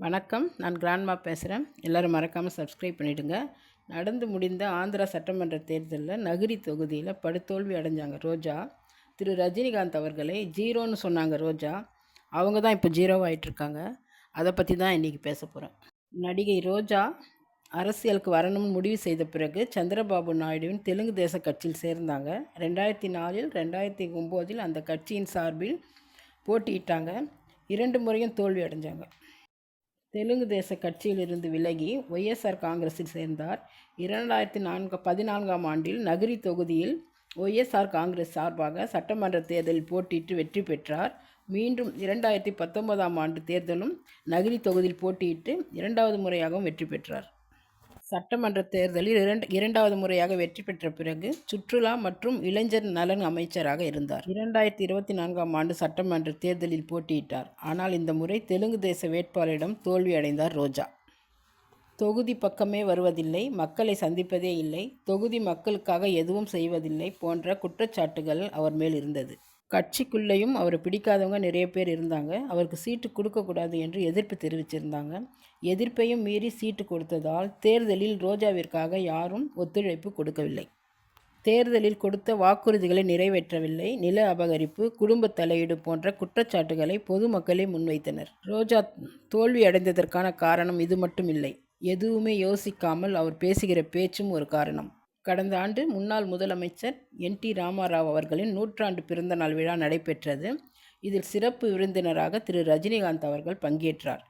வணக்கம். நான் கிராண்ட்மா பேசுகிறேன் எல்லோரும் மறக்காமல் சப்ஸ்கிரைப் பண்ணிவிடுங்க நடந்து முடிந்த ஆந்திரா சட்டமன்ற தேர்தலில் நகரி தொகுதியில் படுதோல்வி அடைஞ்சாங்க ரோஜா. திரு ரஜினிகாந்த் அவர்களை ஜீரோன்னு சொன்னாங்க ரோஜா. அவங்க தான் இப்போ ஜீரோவாகிட்டுருக்காங்க அதை பற்றி தான் இன்றைக்கி பேச போகிறேன் நடிகை ரோஜா அரசியலுக்கு வரணும்னு முடிவு செய்த பிறகு சந்திரபாபு நாயுடுவின் தெலுங்கு தேச கட்சியில் சேர்ந்தாங்க. ரெண்டாயிரத்தி நாலில் ரெண்டாயிரத்தி ஒம்போதில் அந்த கட்சியின் சார்பில் போட்டியிட்டாங்க. இரண்டு முறையும் தோல்வி அடைஞ்சாங்க. தெலுங்கு தேச கட்சியிலிருந்து விலகி ஒய்எஸ்ஆர் காங்கிரஸில் சேர்ந்தார். இரண்டாயிரத்தி நான்கு பதினான்காம் ஆண்டில் நகரி தொகுதியில் ஒய்எஸ்ஆர் காங்கிரஸ் சார்பாக சட்டமன்ற தேர்தலில் போட்டியிட்டு வெற்றி பெற்றார். மீண்டும் இரண்டாயிரத்தி பத்தொன்பதாம் ஆண்டு தேர்தலும் நகரி தொகுதியில் போட்டியிட்டு இரண்டாவது முறையாகவும் வெற்றி பெற்றார். சட்டமன்ற தேர்தலில் இரண்டு இரண்டாவது முறையாக வெற்றி பெற்ற பிறகு சுற்றுலா மற்றும் இளைஞர் நலன் அமைச்சராக இருந்தார். இரண்டாயிரத்தி இருபத்தி நான்காம் ஆண்டு சட்டமன்ற தேர்தலில் போட்டியிட்டார். ஆனால் இந்த முறை தெலுங்கு தேச வேட்பாளரிடம் தோல்வியடைந்தார் ரோஜா. தொகுதி பக்கமே வருவதில்லை மக்களை சந்திப்பதே இல்லை தொகுதி மக்களுக்காக எதுவும் செய்வதில்லை போன்ற குற்றச்சாட்டுகள் அவர் மேல் இருந்தது. கட்சிக்குள்ளேயும் அவரை பிடிக்காதவங்க நிறைய பேர் இருந்தாங்க. அவருக்கு சீட்டு கொடுக்கக்கூடாது என்று எதிர்ப்பு தெரிவிச்சிருந்தாங்க. எதிர்ப்பையும் மீறி சீட்டு கொடுத்ததால் தேர்தலில் ரோஜாவிற்காக யாரும் ஒத்துழைப்பு கொடுக்கவில்லை. தேர்தலில் கொடுத்த வாக்குறுதிகளை நிறைவேற்றவில்லை. நில அபகரிப்பு குடும்ப தலையீடு போன்ற குற்றச்சாட்டுகளை பொதுமக்களே முன்வைத்தனர். ரோஜா தோல்வி அடைந்ததற்கான காரணம் இது மட்டும் இல்லை எதுவுமே யோசிக்காமல் அவர் பேசுகிற பேச்சும் ஒரு காரணம். கடந்த ஆண்டு முன்னாள் முதலமைச்சர் என். டி. ராமாராவ் அவர்களின் நூற்றாண்டு பிறந்தநாள் விழா நடைபெற்றது. இதில் சிறப்பு விருந்தினராக திரு. ரஜினிகாந்த் அவர்கள் பங்கேற்றார்.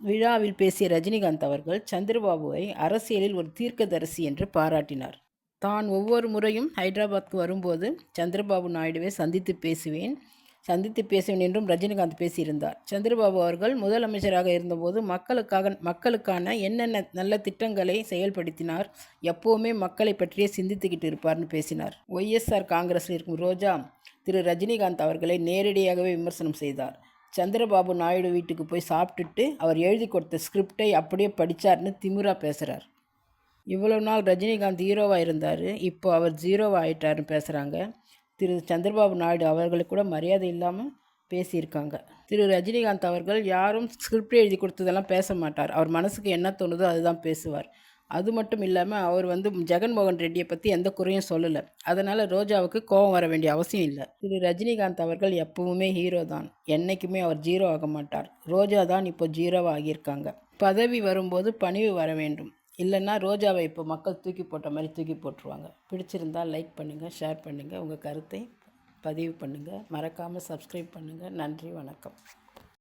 விழாவில் பேசிய ரஜினிகாந்த் அவர்கள் சந்திரபாபுவை அரசியலில் ஒரு தீர்க்கதரிசி என்று பாராட்டினார். தான் ஒவ்வொரு முறையும் ஹைதராபாத்க்கு வரும்போது சந்திரபாபு நாயுடுவை சந்தித்து பேசுவேன். சந்தித்து பேசுவேன் என்றும் ரஜினிகாந்த் பேசியிருந்தார். சந்திரபாபு அவர்கள் முதலமைச்சராக இருந்தபோது மக்களுக்காக மக்களுக்கான என்னென்ன நல்ல திட்டங்களை செயல்படுத்தினார் எப்போவுமே மக்களை பற்றியே சிந்தித்துக்கிட்டு இருப்பார்னு பேசினார். ஒய்எஸ்ஆர் காங்கிரஸில் இருக்கும் ரோஜா திரு ரஜினிகாந்த் அவர்களை நேரடியாகவே விமர்சனம் செய்தார். சந்திரபாபு நாயுடு வீட்டுக்கு போய் சாப்பிட்டுட்டு அவர் எழுதி கொடுத்த ஸ்கிரிப்டை அப்படியே படித்தார்னு திமுறா பேசுகிறார் இவ்வளோ நாள் ரஜினிகாந்த் ஹீரோவாக இருந்தார் இப்போ அவர் ஜீரோவாக ஆயிட்டாருன்னு பேசுகிறாங்க திரு சந்திரபாபு நாயுடு அவர்களுக்கு கூட மரியாதை இல்லாமல் பேசியிருக்காங்க. திரு ரஜினிகாந்த் அவர்கள் யாரும் ஸ்கிரிப்ட் எழுதி கொடுத்ததெல்லாம் பேச மாட்டார். அவர் மனசுக்கு என்ன தோணுதோ அதுதான் பேசுவார். அது மட்டும் இல்லாமல் அவர் வந்து ஜெகன்மோகன் ரெட்டியை பற்றி எந்த குறையும் சொல்லலை. அதனால் ரோஜாவுக்கு கோபம் வர வேண்டிய அவசியம் இல்லை. திரு ரஜினிகாந்த் அவர்கள் எப்பவுமே ஹீரோ தான். என்றைக்குமே அவர் ஜீரோ ஆக மாட்டார். ரோஜா தான் இப்போ ஜீரோவாக ஆகியிருக்காங்க பதவி வரும்போது பணிவு வர வேண்டும். இல்லைன்னா ரோஜாவை இப்போ மக்கள் தூக்கி போட்ட மாதிரி தூக்கி போட்டுருவாங்க. பிடிச்சிருந்தால் லைக் பண்ணுங்கள் ஷேர் பண்ணுங்கள் உங்கள் கருத்தை பதிவு பண்ணுங்கள் மறக்காமல் சப்ஸ்கிரைப் பண்ணுங்கள் நன்றி வணக்கம்.